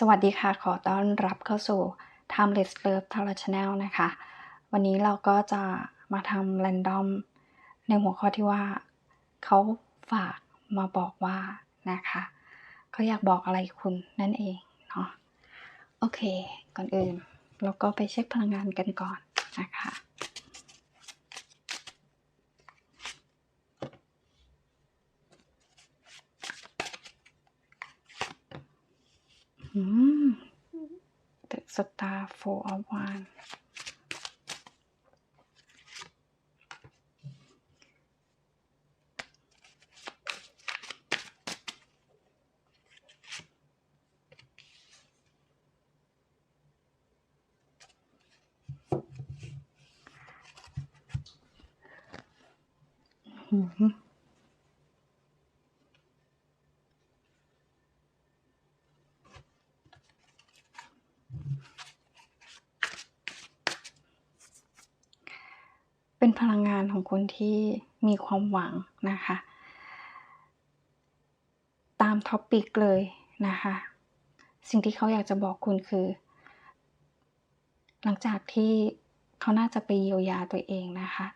สวัสดีค่ะ ขอต้อนรับเข้าสู่ Timeless Love t a l e Channel นะคะ วันนี้เราก็จะมาทำ Random ในหัวข้อที่ว่า เขาฝากมาบอกว่านะคะเขาอยากบอกอะไรคุณนั่นเองเนาะ โอเค ก่อนอื่น เราก็ไปเช็คพลังงานกันก่อนนะคะ Mm. That's a star 401. Mm-hmm. ของคนที่มีความหวังนะคะ ตามท็อปปิกเลยนะคะ สิ่งที่เขาอยากจะบอกคุณคือ หลังจากที่เขาน่าจะไปเยียวยาตัวเองนะคะ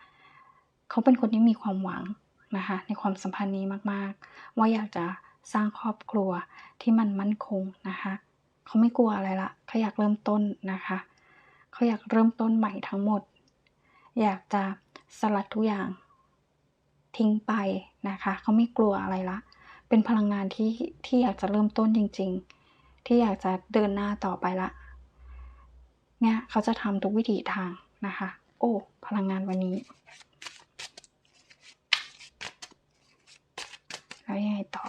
เขาเป็นคนที่มีความหวังนะคะ ในความสัมพันธ์นี้มากๆ ว่าอยากจะสร้างครอบครัวที่มันมั่นคงนะคะ เขาไม่กลัวอะไรละเขาอยากเริ่มต้นนะคะ เขาอยากเริ่มต้นใหม่ทั้งหมด อยากจะ สลัดทุกอย่าง ทิ้งไปนะคะเขาไม่กลัวอะไรละ เป็นพลังงานที่ที่อยากจะเริ่มต้นจริง ๆ ที่อยากจะเดินหน้าต่อไปละเนี่ยเขาจะทำทุกวิถีทางนะคะ โอ้ พลังงานวันนี้ แล้วยังไงต่อ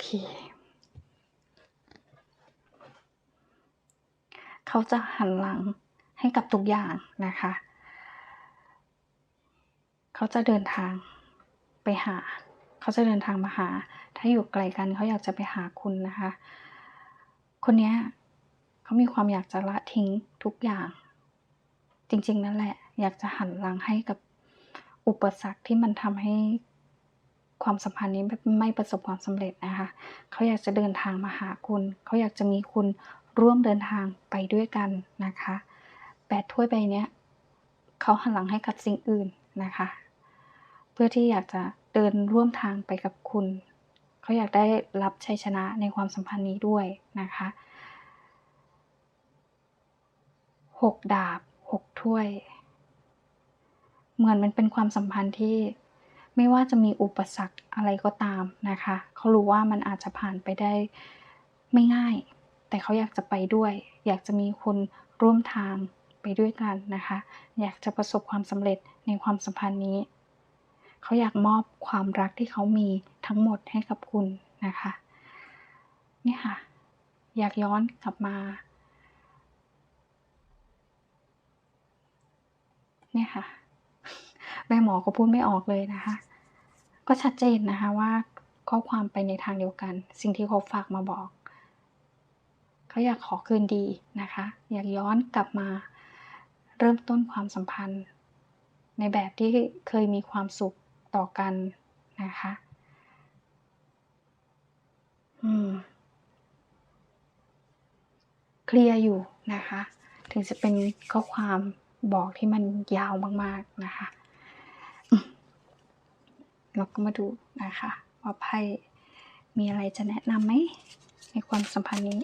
เค เขาจะหันหลังให้กับทุกอย่างนะคะ เขาจะเดินทางไปหา เขาจะเดินทางมาหา ถ้าอยู่ไกลกันเขาอยากจะไปหาคุณนะคะ คนนี้เขามีความอยากจะละทิ้งทุกอย่าง จริง ๆ นั่นแหละ อยากจะหันหลังให้กับอุปสรรคที่มันทำให้ ความสัมพันธ์นี้ไม่ไมประสบความสำเร็จนะคะเขาอยากจะเดินทางมาหาคุณ เขาอยากจะมีคุณร่วมเดินทางไปด้วยกันนะคะแปดถ้วยใบนี้เขาหันหลังให้กับสิ่งอื่นนะคะ เพื่อที่อยากจะเดินร่วมทางไปกับคุณ เขาอยากได้รับชัยชนะในความสัมพันธ์นี้ด้วยนะคะหกดาบหกถ้วย เหมือนมันเป็นความสัมพันธ์ที่ ไม่ว่าจะมีอุปสรรคอะไรก็ตามนะคะ เขารู้ว่ามันอาจจะผ่านไปได้ไม่ง่าย แต่เขาอยากจะไปด้วย อยากจะมีคนร่วมทางไปด้วยกันนะคะ อยากจะประสบความสำเร็จในความสัมพันธ์นี้ เขาอยากมอบความรักที่เขามีทั้งหมดให้กับคุณนะคะนี่ค่ะ อยากย้อนกลับมาเนี่ยค่ะแม่หมอก็พูดไม่ออกเลยนะคะ ก็ชัดเจนนะคะว่าข้อความไปในทางเดียวกัน สิ่งที่เขาฝากมาบอก เขาอยากขอคืนดีนะคะ อยากย้อนกลับมาเริ่มต้นความสัมพันธ์ ในแบบที่เคยมีความสุขต่อกันนะคะอืมเคลียร์อยู่นะคะ ถึงจะเป็นข้อความบอกที่มันยาวมากๆนะคะ เราก็มาดูนะคะว่าไพ่มีอะไรจะแนะนำไหมในความสัมพันธ์นี้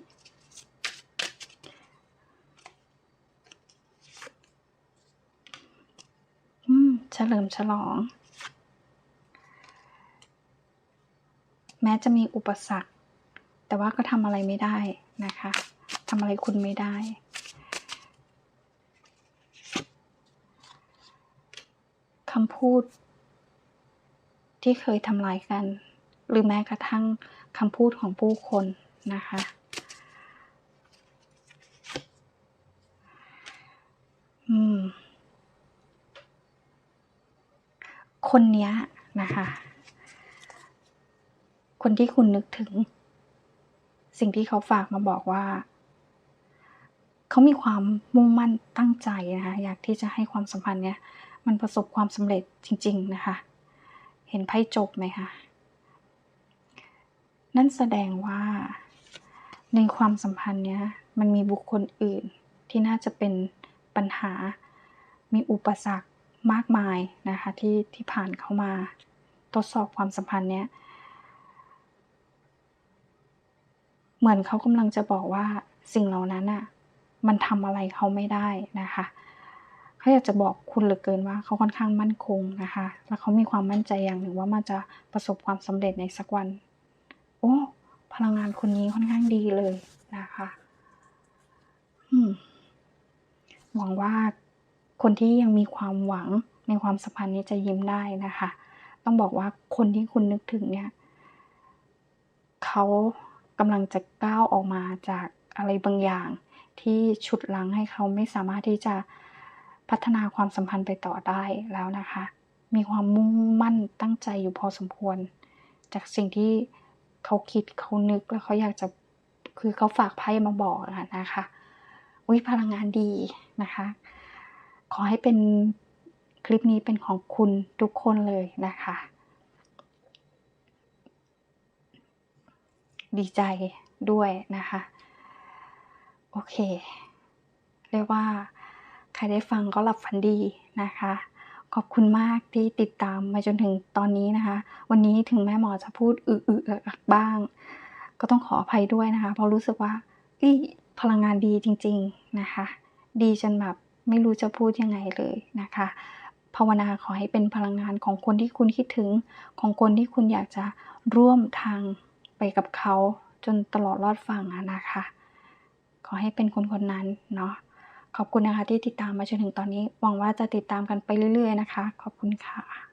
อืมเฉลิมฉลอง แม้จะมีอุปสรรค แต่ว่าก็ทำอะไรไม่ได้นะคะทำอะไรคุณไม่ได้ คำพูด ที่เคยทำลายกัน หรือแม้กระทั่งคำพูดของผู้คนนะคะ อืม คนเนี้ยนะคะ คนที่คุณนึกถึง สิ่งที่เขาฝากมาบอกว่าเขามีความมุ่งมั่นตั้งใจนะคะ อยากที่จะให้ความสัมพันธ์เนี้ยมันประสบความสำเร็จจริง ๆ นะคะ เห็นไพ่จบไหมคะนั่นแสดงว่า ในความสัมพันธ์เนี้ยมันมีบุคคลอื่นที่น่าจะเป็นปัญหา มีอุปสรรคมากมายนะคะที่ที่ผ่านเข้ามาทดสอบความสัมพันธ์เนี้ยเหมือนเขากำลังจะบอกว่าสิ่งเหล่านั้นอะมันทำอะไรเขาไม่ได้นะคะ เขาอยากจะบอกคุณเหลือเกินว่าเขาค่อนข้างมั่นคงนะคะ แล้วเขามีความมั่นใจอย่างหนึ่งว่ามันจะประสบความสำเร็จในสักวัน โอ้พลังงานคนนี้ค่อนข้างดีเลยนะคะหวังว่าคนที่ยังมีความหวังในความสัมพันธ์นี้จะยิ้มได้นะคะ ต้องบอกว่าคนที่คุณนึกถึงเนี่ยเขากำลังจะก้าวออกมาจากอะไรบางอย่างที่ฉุดลังให้เขาไม่สามารถที่จะ พัฒนาความสัมพันธ์ไปต่อได้แล้วนะคะ มีความมุ่งมั่นตั้งใจอยู่พอสมควร จากสิ่งที่เขาคิดเขานึกแล้วเขาอยากจะคือเขาฝากไพ่มาบอกอะนะคะอุ้ยพลังงานดีนะคะ ขอให้เป็นคลิปนี้เป็นของคุณทุกคนเลยนะคะ ดีใจด้วยนะคะ โอเค เรียกว่า รได้ฟังก็หลับฝันดีนะคะ ขอบคุณมากที่ติดตามมาจนถึงตอนนี้นะคะ วันนี้ถึงแม่หมอจะพูดอึอึอักบ้าง ก็ต้องขออภัยด้วยนะคะ เพราะรู้สึกว่าอีพลังงานดีจริง ๆนะคะ ดีจนแบบไม่รู้จะพูดยังไงเลยนะคะภาวนาขอให้เป็นพลังงานของคนที่คุณคิดถึงของคนที่คุณอยากจะร่วมทางไปกับเขาจนตลอดรอดฝั่งนะคะ ขอให้เป็นคนคนนั้นเนาะ ขอบคุณนะคะที่ติดตามมาจนถึงตอนนี้ หวังว่าจะติดตามกันไปเรื่อย ๆ นะคะ ขอบคุณค่ะ